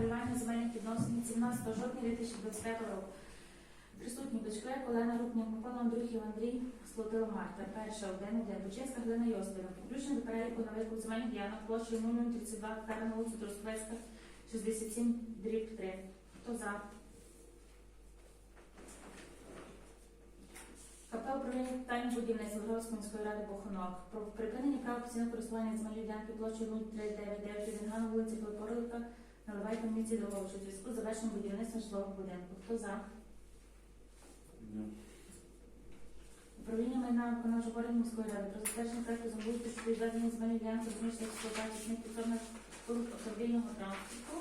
регулювання земельних відносин від 17 жовтня 2025 року. Присутні Бочкрек, Олена Рупняк, Микола Андрухів, Андрій Слотила Марта. Перша, один, один. Глина Йосипівна. Включено до переліку на викуп земельних ділянок площею 0032 гектара на вулицю Трускавецька, 67, дріб 3. Хто за? КП управління питань будівництва Гродської міської ради Бохонок про припинення права постійного користування земельної ділянки площею 03991 на вулиці Клепорлика на Левайка місті Долговичу у зв'язку з завершенням будівництва житлового будинку. Хто за? Управління майна виконавчого органу міської ради про затвердження проекту щодо відведення земельної ділянки розміщення експлуатації підсобних споруд автомобільного транспорту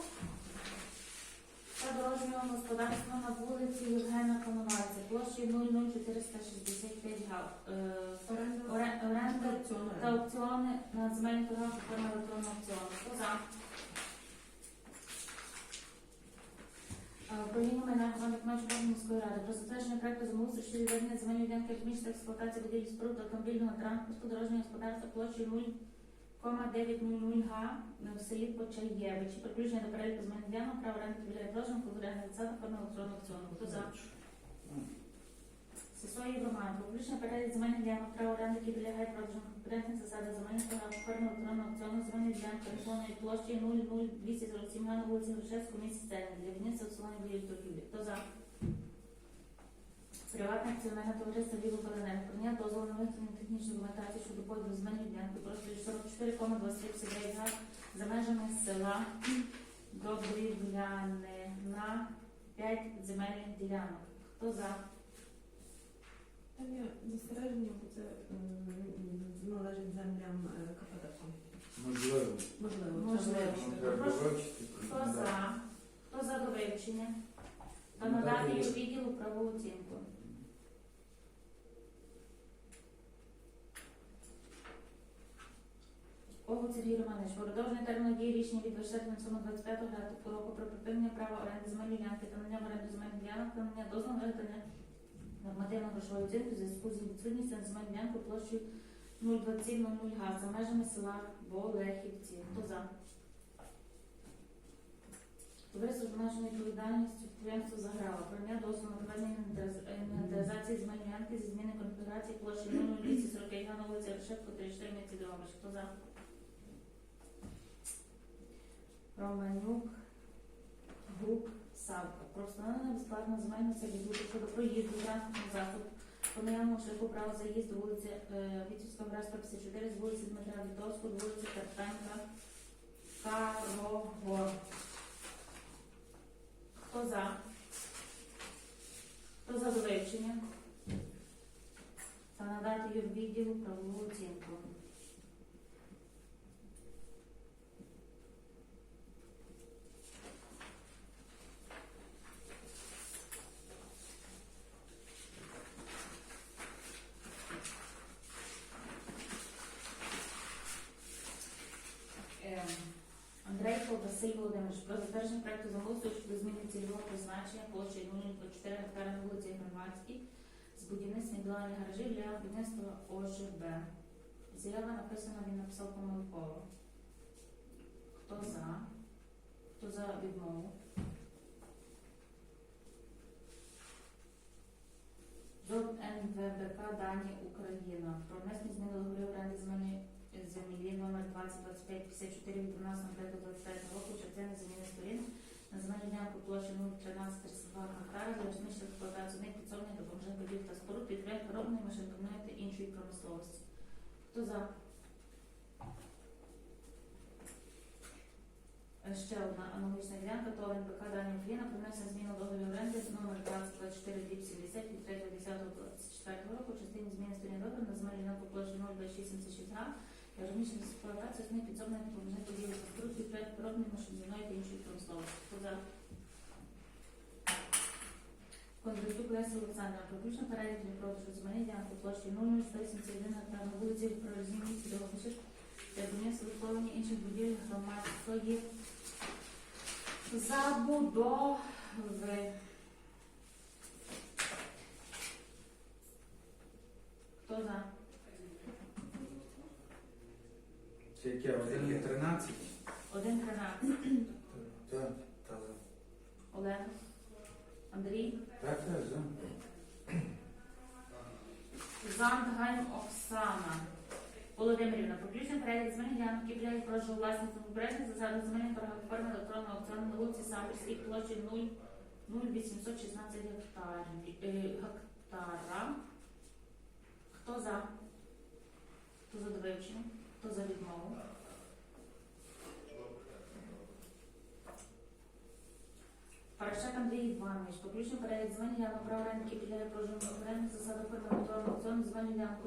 та дорожнього господарства на вулиці Євгена Коновальця, площею 00465 га. Е, Оренда. та аукціони на земельних торгах у формі електронного аукціону. Хто за? Управління майна органу міської ради про затвердження проекту землеустрою щодо відведення земельної ділянки розміщення експлуатації будівлі споруд автомобільного транспорту дорожнього господарства площею 0,900 га в селі Почаєвичі. Приключення до переліку земельних ділянок, право оренди біля відложення, конкурентних та форми електронного аукціону. Хто за? Сесої громади, публічно перелік земельних ділянок, право оренди, які продажу конкурентних засадах земельних прав, форми електронного аукціону, земельних ділянок, орієнтовної площі 00247 га на вулиці Грушевського, місті Стерні, для будівництва обслуговування будівель торгівлі. Хто за? Приватне акціонерне товариство Ліво Паленерго прийняв дозвол на виготовлення технічної документації щодо поділу земельної ділянки площею 44,23 га за межами села Добрівляне на 5 земельних ділянок. Хто за? Там є застереження, бо це належить землям е. Можливо. Можливо, Можливо. Прошу. Хто за? Хто за до вивчення? Та надати їй відділу правову оцінку. Огу Сергій Романович, продовження терміну дії рішення від 24.07.25 року про припинення права оренди земельної ділянки та надання в оренду земельних ділянок та надання дозволу на виготовлення нормативно-грошової оцінки в зв'язку з відсутністю на земельну ділянку площею 02700 га за межами села Болехівці. Хто за? Товариство з обмеженою відповідальністю підприємство заграло. Прийняття дозволу на проведення інвентариза- інвентаризації ділянки зі зміни конфігурації площі 0245 га на вулиці Решетко, 34 місті Дрогобич. Хто за? Романюк, Груп, Савка. Про встановлення безплатного земельного сервітуту щодо проїзду транспортного засобу по наявному шляху права заїзду вулиці Вітівська гра 154 з вулиці Дмитра Вітовського до вулиці Карпенка Карого. Хто за? Хто за до вивчення? Та надати юрвідділу правову оцінку. Про затвердження проекту замовлення щодо зміни цільового призначення площі 0,4 гектара на вулиці Громадській з будівництва індивідуальних гаражів для будівництва ОЖБ. Заява написана, він написав помилково. Хто за? Хто за відмову? ЗОВ НВБК Дані Україна. Про внесення змін до договорів оренди земельної землі номер 2025 54 від 12.05.25 року частини заміни сторін на земельну ділянку площі 01332 гектара для розміщення експлуатації одних підсобних допоможних будівель та споруд підприємств переробної машинкомної та іншої промисловості. Хто за? Е, Ще одна аналогічна ділянка, то НБК Дані Україна про внесення змін до договорів оренди номер 2024 70 від 3.10.24 року частині зміни сторін договору на земельну ділянку площі 02676 га для розміщення експлуатації основних підсобних допоміжних будівель та споруд підприємств переробної машинної та іншої промисловості. Хто за? Кондратюк Лесі Олександра, включно перелік для продажу земельної ділянки площі 00171 гектар на вулиці Пророзні місті Довгошик для будівництва виховування інших будівель громадської забудови. Хто за? Це яке? Один і 13? Один. Так, так. Олег, Андрій, Так, так, за. Зандгайм Оксана. Володимирівна, перелік земельних ділянок, які підлягають продажу власникам попередніх засадах земельних форм електронного аукціону на вулиці Самбірській площі 0,816 гектарів, е, гектара. Хто за? Хто за довивчення? Хто за відмову? Парашак Андрій Іванович, публічно перелік земельних ділянок права оренди, які підлягають продажу на окремих засадах форми електронного аукціону земельних ділянок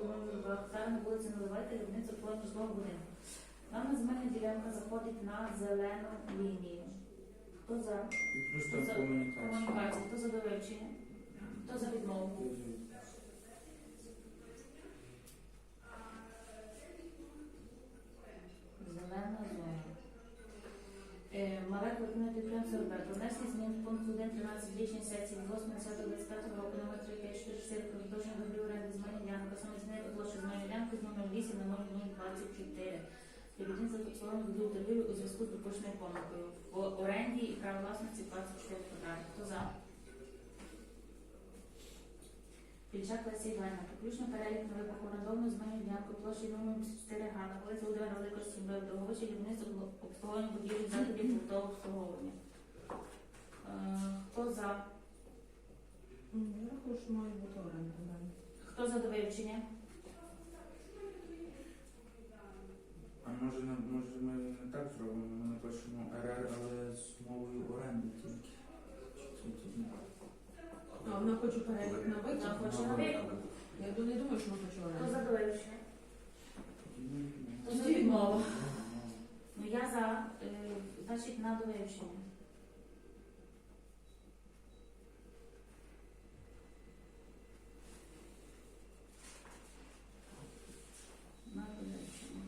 гектара на вулиці Наливайка, Рівниця Полоні житлового будинку. Дана земельна ділянка заходить на зелену лінію. Хто за там За комунікацію? Хто за довивчення? Хто за відмову? Зелена зона. Е, Мале виконати підприємство РБ. Про внесення змін в пункт 1.13 річній сесії від 8.10.25 року номер 3544 про відношення до гривень оренди земельної ділянки, саме змінити площу земельної ділянки з номер 8 на 0024. Співвідін за обслуговування будівлі торгівлі у зв'язку з допущеною помилкою. В оренді і право власності 24 квадрати. Хто за? Піджак Лесі Іванівна, включно перелік нових орендованих земельних ділянок площі номер 4 га на вулиці Володимира Великого Сім'я Довговича Лівництво обслуговування будівлі закладів побутового обслуговування. Е, Хто за? М, Я рахую, що має бути оренда. Хто за до вивчення? А може, може ми не так зробимо? Ми напишемо РР, але з мовою оренди тільки. Чи це тут не так? А вона хоче перелік на Вона викуп? хоче на вихід. Я то не думаю, що вона хоче Хто оренду. за до? Тоді. Хто відмову? Ну я за, е, значить, на до вивчення. На до вивчення.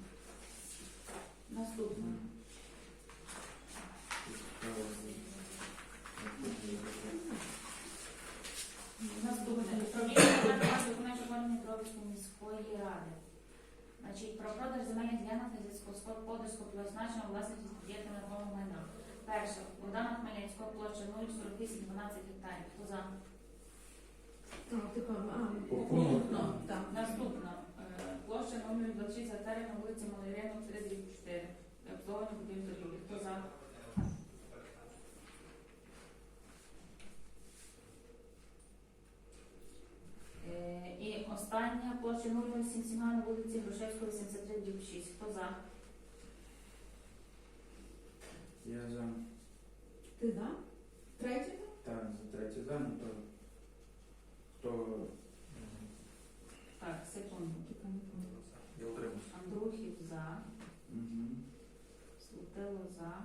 Наступне. Наступне. Управління виконавчого виконавчого органу Дніпровської міської ради. Значить, про продаж земельних ділянок на сільськогосподарського призначення власності суб'єкта нерухомого майна. Перше. Богдана Хмельницького площа 048 12 гектарів. Хто за? А, типа, а, пункту, так. Наступна. Е, Площа 026 гектарів на вулиці Малоринок 34. Обслуговування будівель торгівлі. Хто за? Е, І остання площа 077 на вулиці Грушевського 83 дріб 6. Хто за? Я за. Ти за? Третє? Так, за третє за, ну то. Хто? Так, секунду. Тільки не. Я утримався. Андрухів за, Угу. Слутило за,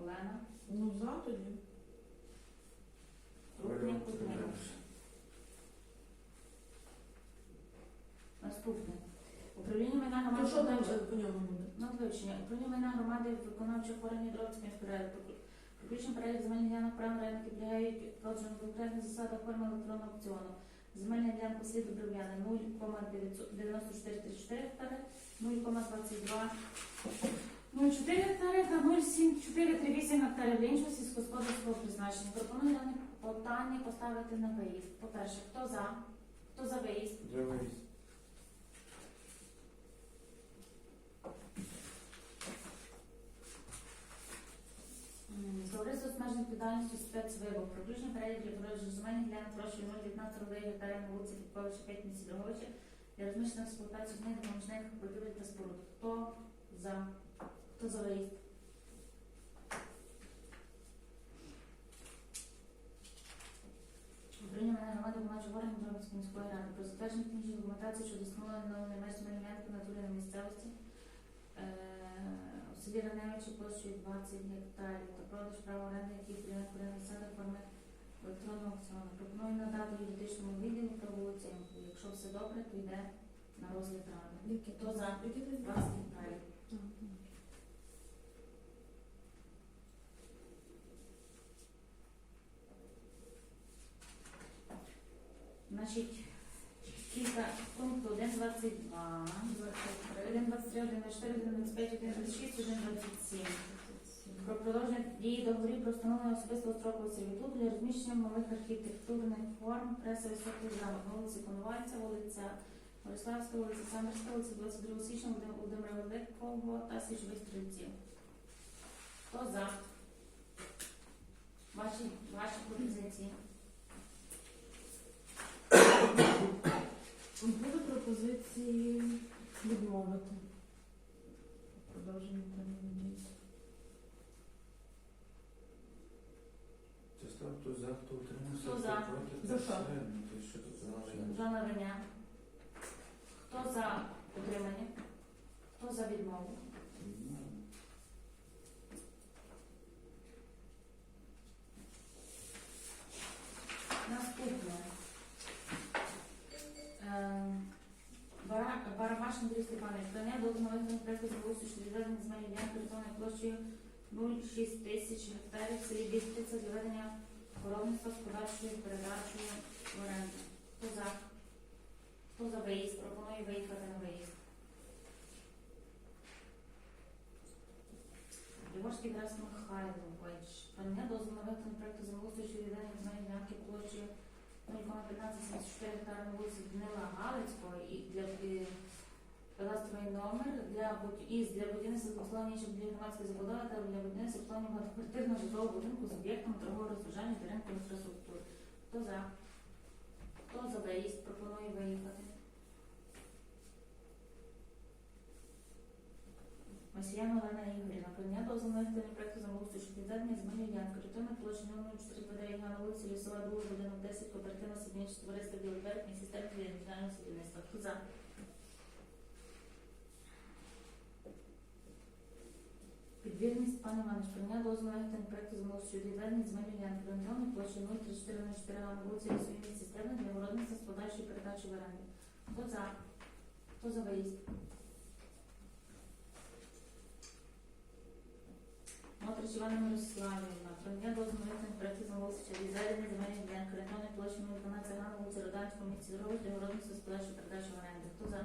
Олена, Ну, за тоді. Рудник утримався. Наступне. Управління майна Ну, виконавчого- вивчення. Управління майна громади виконавчих органів міської ради. Включно перелік земельних ділянок прав які підлягають продажу на конкретних засадах форми електронного аукціону. Земельна ділянка слід Добривляна 0,9434 гектари, 0,22 0,4 гектари та 0,7438 гектарів для іншого сільськогосподарського призначення. Пропоную дане питання поставити на виїзд. По-перше, хто за? Хто за виїзд? За виїзд. Товариство з обмеженою відповідальністю спецвибор. Продовження перелік для продажу земельних ділянок площею 0,19 рублей гектарів на вулиці Підковича 5 місць Дроговича для розміщення експлуатації змін допоміжних будівель та споруд. Хто за? Хто за виїзд? Управління громади виконавчого органу Дробської міської ради про затвердження технічної документації щодо встановлення нової меж земельної на на місцевості селі площею 20 гектарів та продаж права оренди, які прийняли порядок форми електронного аукціону. Пропоную надати юридичному відділу та вулиці. Якщо все добре, то йде на розгляд ради. Хто за? 20 гектарів. Значить, кілька пункту 1.22, 1.23, 1.24, 1.25, 1.26, 1.27. Про продовження дії договорів про встановлення особистого строку сервітуту для розміщення малих архітектурних форм преси високих замок вулиці Коновальця, вулиця Бориславська, вулиця Самарська, вулиця 22 січня, Володимира Великого та Січових стрільців. Хто за? Ваші, ваші пропозиції. Були пропозиції відмовити. Продовження терміну дії. Це став хто за, хто утримався, Хто за? проти, За що? все. То що тут за варіант? За надання. Хто за отримання? Хто за відмову? Барабаш Андрій Степанович, прання до проєкту забувся, що відведення земельної ділянки орієнтовною площею 0,6 тисяч гектарів в селі Бістриця для ведення коровництва з подальшою передачею в оренду. Хто за? Хто за виїзд? Пропонує виїхати на виїзд. Львовський Тарас Михайлович. Прання дозволу на виконання проєкту землеустрою відведення земельної ділянки площею 0,1574 гектара на вулиці Данила Галицького і для е, кадастровий номер для із для будівництва інших для громадської забудови та для будівництва обслуговування багатоквартирного житлового будинку з об'єктом торгового розважання та ринку інфраструктури. Хто за? Хто за виїзд? Пропонує виїхати. Масіяна Олена Ігорівна, прийняття дозволу проекту замовлення щодо відведення земельної ділянки, орієнтовна площа 00429 на вулиці Лісова, 2, будинок 10, кооперативна садівниче товариство Білий берег, системи для індивідуального садівництва. Хто за? Підвірність пан Іванович, прийняття дозволу на проекту замовлення відведення земельної ділянки, орієнтовна площа 03404 на вулиці Лісовій системи для городництва з подальшої передачі в оренду. Хто за? Хто за виїзд? Мотрич Івана Мирославівна, прийняття дозволу на замовлення щодо відведення земельної ділянки, орієнтовної площі 012 на вулиці Роданського, місті Здоров'я для городництва з подальшої передачі в оренду. Хто за?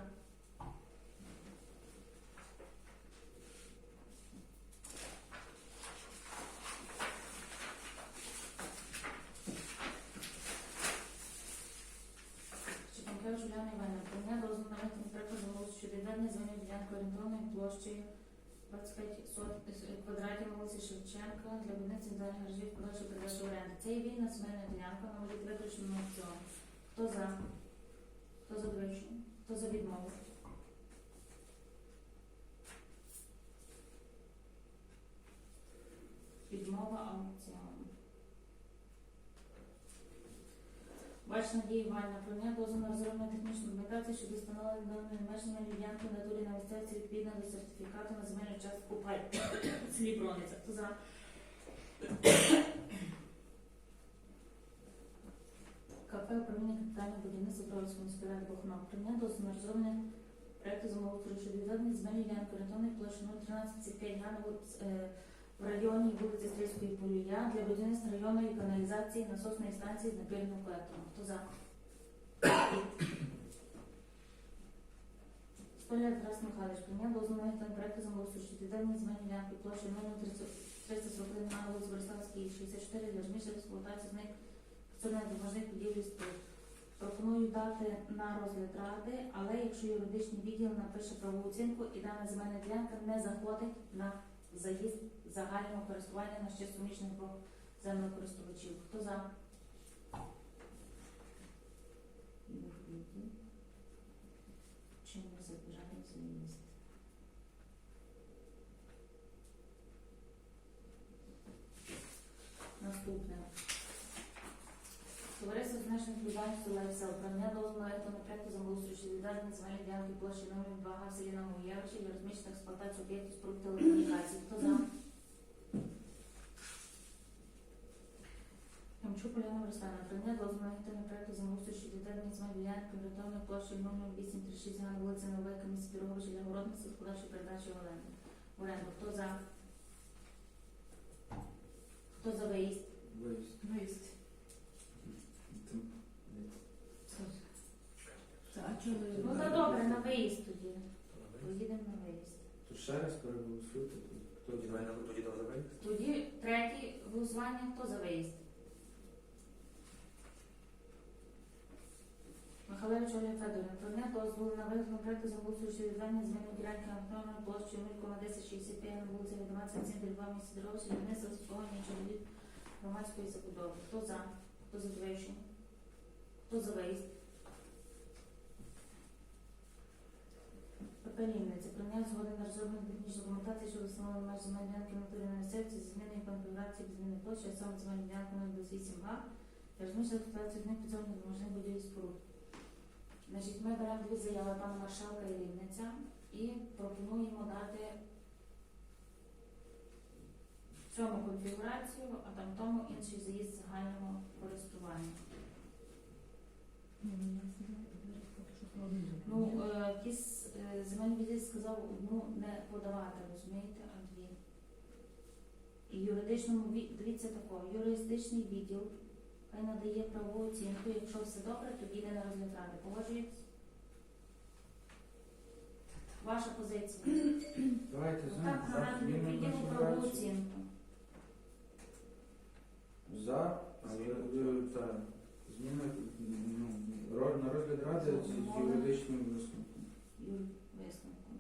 Чеканкевич Уляна Іванівна, прийняття дозволу на виконання проекту замовлення щодо відведення земельної ділянки, орієнтовної площею 25 сот- е, квадратів на вулиці Шевченка для будівництва індивідуальних гаражів продажу передачу оренди. Це є вільна земельна ділянка, вона бути виключена на. Хто за? Хто за виключення? Хто за відмову? Відмова аукціону. Бач Надія Іванівна, про неї дозволу на розроблення технічної документації щодо встановлення даної межної ділянки в натурі на місцевці відповідно до сертифікату на земельну частку пай в селі Брониця. Хто за? КП управління капітального будівництва Бровської міської ради Бухнок. Прийняття дозволу на розроблення проекту замовлення щодо відведення земельної ділянки орієнтовної площі 01355 га на в районі вулиці Стрільської Полія для будівництва районної каналізації насосної станції з напірним колектором. Хто за? Столяр Тарас Михайлович, прийняв виконання проекту замовлення щодо відведення земельної ділянки площі 0341 на вулиці Бориславській, 64 для розміщення експлуатації з них акціонерних допоміжних будівлі споруд. Пропоную дати на розгляд ради, але якщо юридичний відділ напише правову оцінку і дана земельна ділянка не заходить на заїзд загального користування на ще суміжних двох землекористувачів. Хто за? Чим ви забажаєте заїзд? Наступне. Товариство з нашим відповідальністю Лайфсел прання дозволу на виконання проекту замовлення щодо відведення земельної ділянки площі номер 2 в селі Новоєвичі для розміщення експлуатації об'єктів споруд телекомунікацій. Хто за? Ямчук Оляна Руслана, прийняття дозволу на виконання проекту щодо відведення земельної ділянки орієнтовної площі номер 836 на вулиці Новика, місті Піроговича для городництва з передачі оренду. Оренду. Хто за? Хто за виїзд? Виїзд. Виїзд. Там, Та, А чого? Ну, та добре, на виїзд тоді. Поїдемо на виїзд. То ще раз переголосуйте, то хто за? Давай на- тоді давай забери. Тоді третє голосування, хто за виїзд? Михайлович Ольга Федорівна, про не дозволу на виготовлення проекту землеустрою щодо відведення земельної ділянки автономної площею 0,1065 на вулиці Відомація центрі 2 місяці дорожче для внесення чоловік громадської забудови. Хто за? Хто за підвищення? Хто за виїзд? Пепелівниця. Прийняв згоди на розроблення технічної документації щодо встановлення меж земельної ділянки на території на місцевці зі зміною конфігурації зміни площі, а саме земельної ділянки 028 га, для розміщення експлуатації одних підземних допоможних будівель споруд. Значить, ми беремо дві заяви пана маршалка і Рівниця і пропонуємо дати цьому конфігурацію, а там тому інший заїзд загального користування. Ну, я Ну, е, земельний відділ сказав одну не подавати, розумієте, а дві. І юридичному дивіться такого, юристичний відділ хай надає правову оцінку, якщо все добре, тоді йде на розгляд ради. Погоджуєтесь? Ваша позиція. Давайте Так, за. За надати відділу правову оцінку. За. е, е, та, Зміна ну, на розгляд ради з юридичним висновку.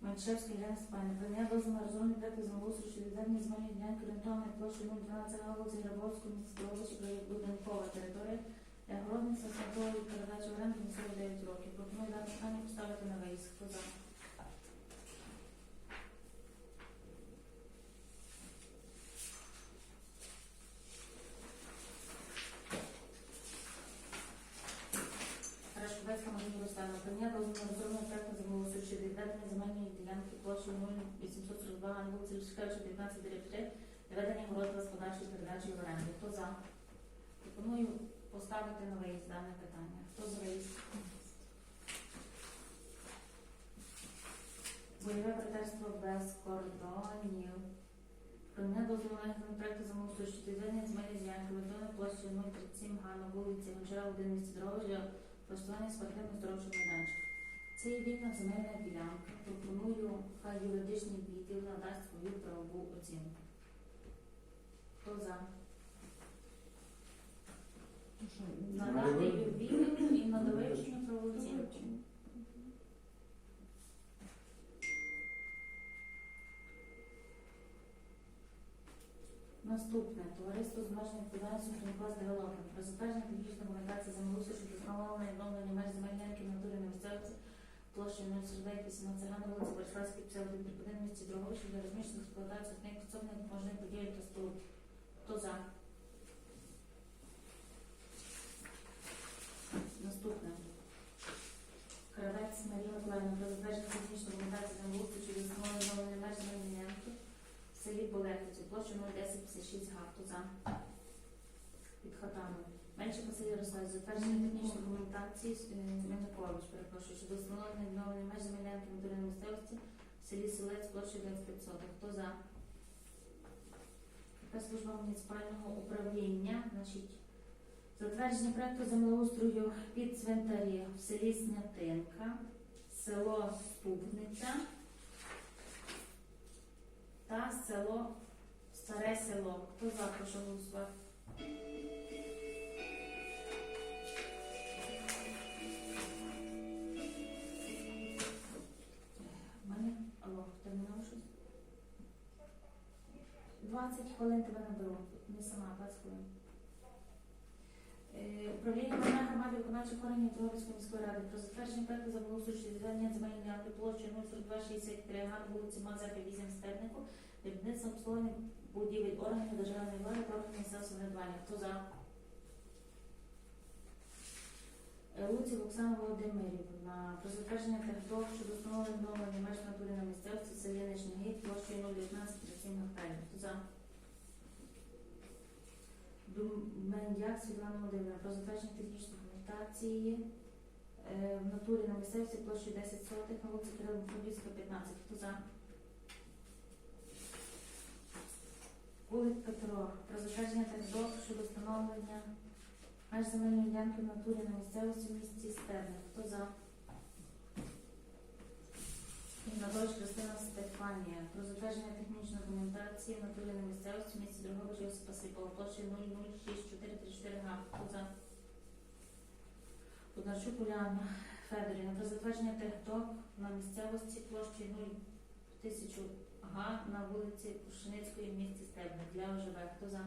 Манчевський Ірина дозволу на розробний проект землеустрою щодо відведення земельної ділянки орієнтовної площі 012 га вулиці Грабовського Довбичі, будинкова територія, для городництва садової передачі оренду на 49 років. Пропоную дане питання поставити на виїзд. Хто? Рашковецька Марія Руслана, прийняття дозволу на розробний проект землеустрою щодо відведення земельної ділянки площею 0842 га вулиці Лишкевича, 19 3 для ведення городництва з подальшої передачі в оренду. Хто за? Пропоную поставити на виїзд дане питання. Хто за виїзд? Бойове братерство без кордонів. Прийняття дозволу на проекту замовстрою щодо відведення земельної ділянки орієнтовної площею 037 га вулиці Гончара 1 місті Дрова для влаштування спортивно-здоровчого майданчика. Це є вільна земельна ділянка. Пропоную, хай юридичний відділ надасть свою правову оцінку. Хто за? Ну, Надати її відділу і на довивчення правову оцінку. Наступне товариство з обмеженою відповідальністю Клас Девелопмент. Про затвердження технічної документації землеустрою щодо встановлення відновлення меж земельної натури на місцевості площею 049 18 га на вулиці Бориславській 51 в місті Дроговичі для розміщення експлуатації одних підсобних допоможних будівель та споруд. Хто за? Наступне. Кравець Марія Миколаївна про затвердження технічної документації землеустрою щодо встановлення відновлення меж земельної ділянки в селі Болехівці, площа 01056 га. Хто за? Під хатами. Менше Василь Ярославович, затвердження технічної документації е, Мельникович, перепрошую, щодо встановлення відновлення меж земельної територіальної місцевості в селі Селець, площа 2500. Хто за? Яка служба муніципального управління, значить, затвердження проекту землеустрою під цвинтарі в селі Снятинка, село Ступниця та село Старе село. Хто за, прошу голосувати? 20 хвилин тебе наберу, не сама, 20 хвилин. Е, Управління майна громади виконавчих органів Дрогобицької міської ради про затвердження проекту забудову щодо відведення земельної ділянки площею 04263 га на вулиці Мазепи 8 Стернику для будівництва обслуговування будівель органів державної влади та органів місцевого самоврядування. Хто за? Е, Луців Оксана Володимирівна про затвердження території щодо встановлення відновлення меж натури на в селі Нижній площею 019 гектарів. Хто за? Думендяк Світлана Володимирівна про затвердження технічної документації е, в натурі на місцевості площею 10 сотих на вулиці Кирила Мефодійська, 15. Хто за? Кулик Петро про затвердження території щодо встановлення меж земельної ділянки в натурі на місцевості в місті Стебник. Хто за? Я Надовж Христина Стефанія про затвердження технічної документації на на місцевості місті Дрогобич Йосипа Сипова площею 0064434 га. За? Подначук Уляна Федорівна про затвердження техдок на місцевості площею 01000 га на вулиці Пушеницької в місті Стебник для ОЖВ. Хто за?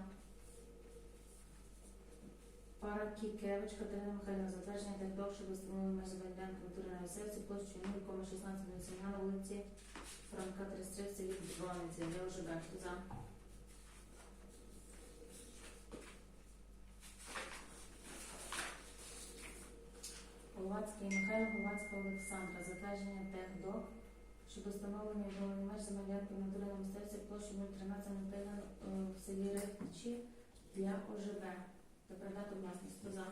Паракікевич Катерина Михайлівна затвердження техдок, що встановлено межі Вальденка натури на місцевості площею 0,16 га на вулиці Франка 33 в селі Брониці для ОЖВ. Хто за? Головацький Михайло, Головацька Олександра. Затвердження техдок щодо встановлення відновлення меж натурі на місцевості площею 013 га в селі Рихчі для ОЖВ. Та передати власність. Хто за?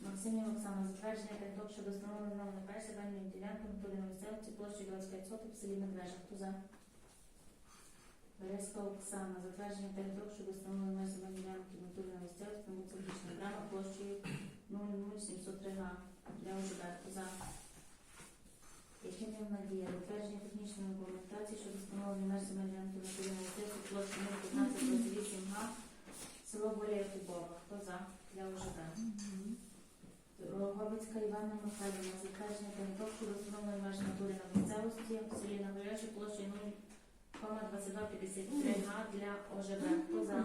Максимів Оксана, затвердження техдок щодо встановлення нової меж земельної ділянки на місцевості площею 25 соток в селі Медвежа. Хто за? Березка Оксана, затвердження техдок щодо встановлення меж земельної ділянки на місцевості на Пічна Брама площею 00703 га для ОЖБ. Хто за? Надія, затвердження технічної документації щодо встановлення меж земельної ділянки на місцевості площею 01528 га село Болія Кубова. Хто за? Для ОЖБ. Роговицька Іванна Михайлівна, затвердження техдок щодо встановлення меж натури на місцевості в селі Нагорячі площею 0,2253 га для ОЖБ. Хто за?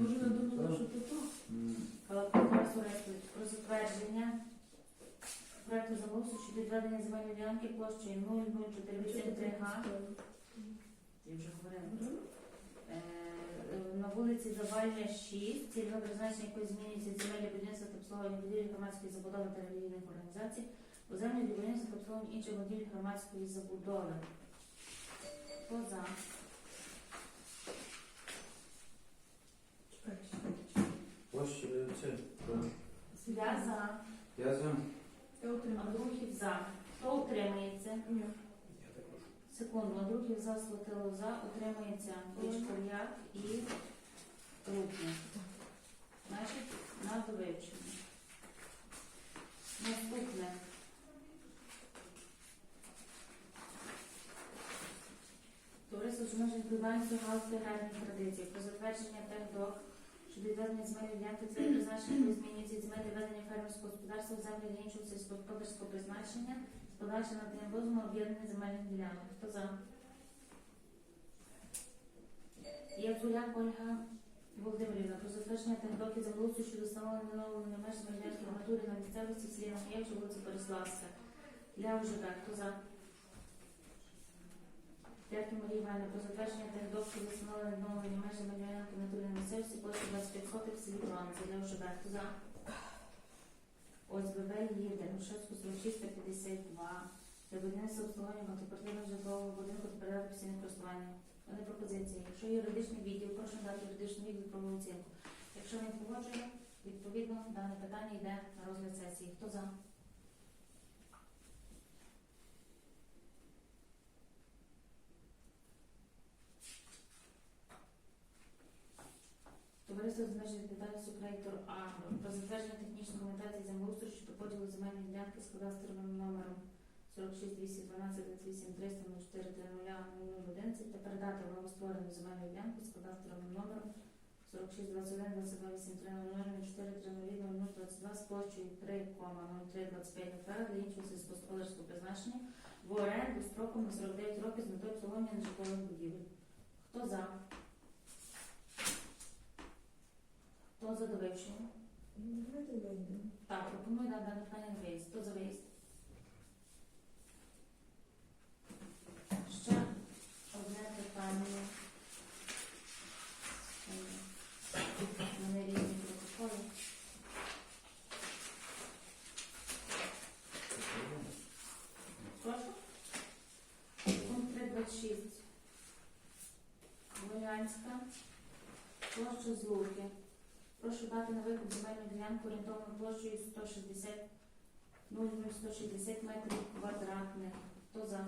Може, я думала, що то то. М, Колокол Тарас Орестович про затвердження проекту замовлення щодо відведення земельної ділянки площею 00483 га. Я вже говорила. Е, На вулиці Завальня 6, цільове призначення якої змінюється земельне будівництво та обслуговування будівель громадської забудови та релігійних організацій, у землі для будівництва та обслуговування інших будівель громадської забудови. Хто за? Площа це. Я за. Я за. Я отримала. Андрухів за. Хто утримується? Ні. Секунду, Андрухів за, Слотило за, утримується Личков'як і Рупник. Значить, на довивчення. Наступне. Товариство з обмеженою відповідальністю галузі аграрних традицій про затвердження техдок щодо відведення земельної ділянки це призначення, змінюється від земель ведення фермерського господарства в землі іншого сільськогосподарського призначення подальшим наданням дозволу об'єднання земельних ділянок. Хто за? Яцуляк Ольга Володимирівна про затвердження техдоків землеустрою щодо встановлення відновлення меж земельної натури на місцевості селі Нагоєвче, вулиця Бориславська. Для ОЖБ. Хто за? Дякую, Марія Івановна, про затвердження техдок щодо встановлення відновлення меж земельної натури на місцевості площі 25 сотих в селі Бронза. Для ОЖБ. Хто за? ОСББ їде, Грушевську 46 та 52. Для будівництва обслуговування багатоквартирного житлового будинку та передати постійне користування. Вони пропозиції. Якщо юридичний відділ, прошу дати юридичний відділ про оцінку. Якщо не погоджує, відповідно дане питання йде на розгляд сесії. Хто за? Товариство з межі відповідальності Кредитор Агро про затвердження технічної документації землеустрою щодо поділу земельної ділянки з кадастровим номером 46 212 28 300 04 0011 та передати в новостворену земельну ділянку з кадастровим номером 46 21 22 83 04 0022 з площею 3,0325 гектара для іншого сільськогосподарського призначення в оренду строком на 49 років з метою обслуговування нежитлових будівель. Хто за? Хто за довивчення? Так, пропоную на дане питання на виїзд. Хто за виїзд? Ще одне питання. Дати на земельну ділянку орієнтовною площею 160 0,160 метрів квадратних. Хто за?